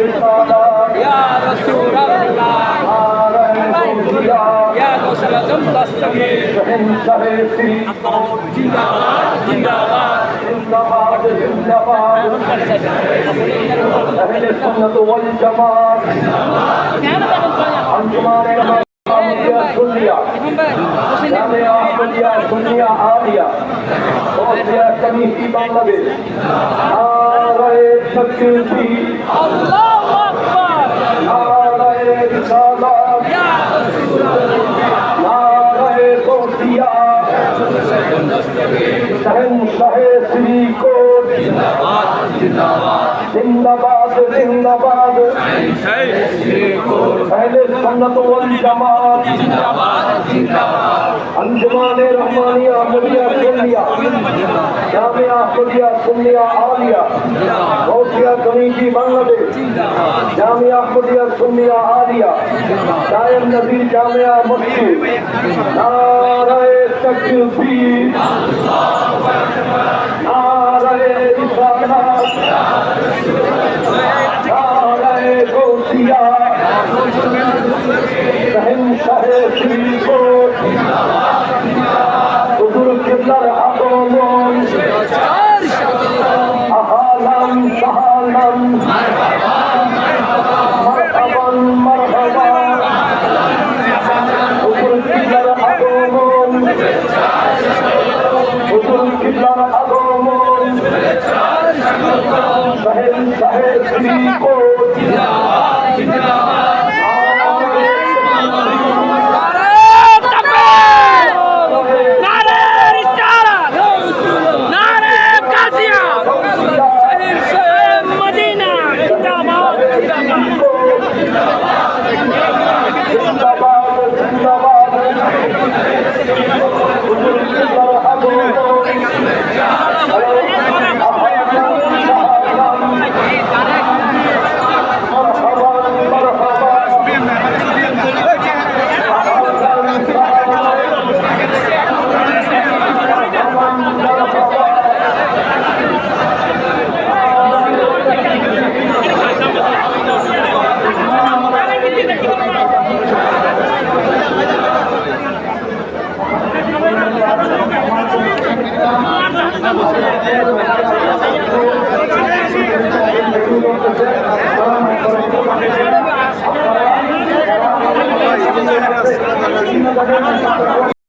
জিন্দাবাদ سنیا جامعہ احمدیہ سنیا عالیہ اور کمیٹی بنگلہ دیش নারায়ে তকবীর আল্লাহু আকবার। নারায়ে রিসালাত ইয়া রাসূলুল্লাহ। নারায়ে শ্রী কোট জিন্দাবাদ। আহলে সুন্নাত ওয়াল জামাত। আঞ্জুমানে রহমানিয়া আহমদিয়া সুন্নিয়া। জামিয়া আহমদিয়া সুন্নিয়া, আলিয়া। গৌসিয়া কমিটি বাংলাদেশ। জামিয়া আহমদিয়া সুন্নিয়া, আলিয়া। কায়েম নবীর জামিয়া মসজিদ। নারায়ে তাকবীর। নারায়ে কথা